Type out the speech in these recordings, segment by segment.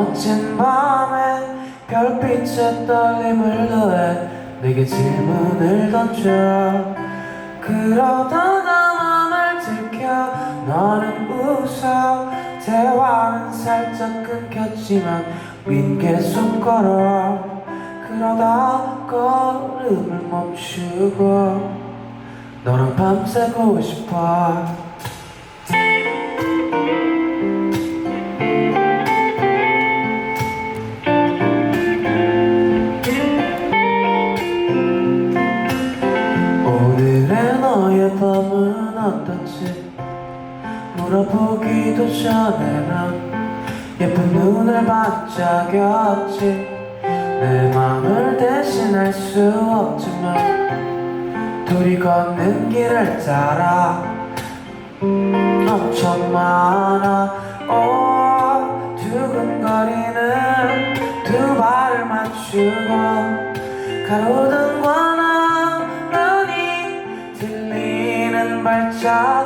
멋진 밤에 별빛에 떨림을 더해 내게 질문을 던져. 그러다가 맘을 들켜 너는 웃어. 대화는 살짝 끊겼지만 윈 계속 걸어. 그러다 걸음을 멈추고 너랑 밤새고 싶어 물어보기도 전에 난 예쁜 눈을 반짝였지. 내 맘을 대신할 수 없지만 둘이 걷는 길을 따라 엄청 많아 오 두근거리는 두 발을 맞추고 가로등과 나란히 들리는 발자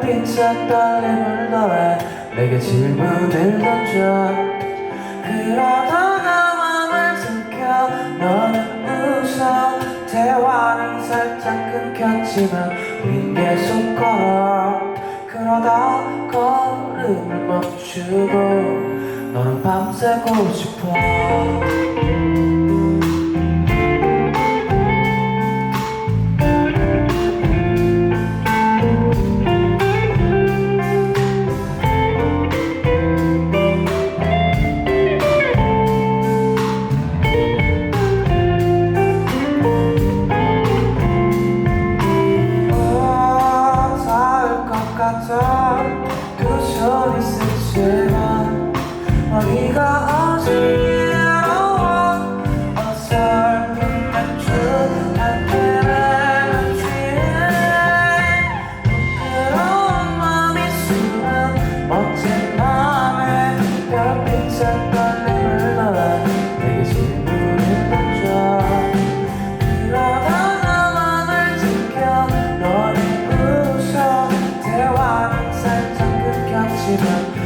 별빛에 떨림을 더해 내게 질문을 던져. 그러다가 맘을 들켜 너는 웃어 대화는 살짝 끊겼지만 우린 계속 걸어. 그러다 걸음을 멈추고 너는 밤새고 싶어 어, 같 끊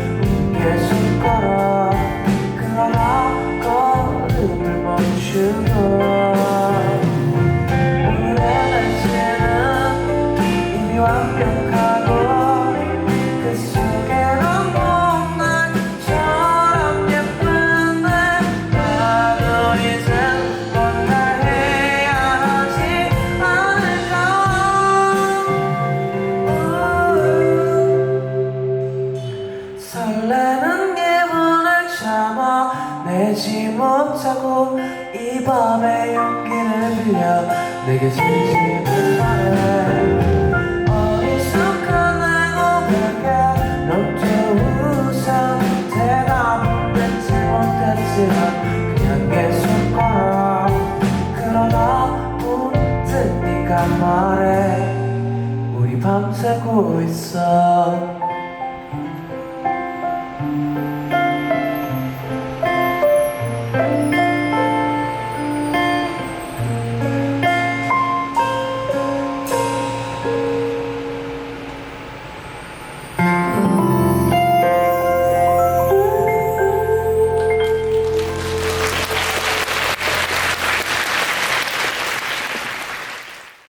설레는 기분을 참아 내지 못하고 이 밤의 용기를 빌려 내게 진심을 말해. 어리숙한 내 고백에 넌또 웃어 대답은 듣지 못했지만 그냥 계속 걸어 그러다 문득 네가 말해. 우리 밤새고 있어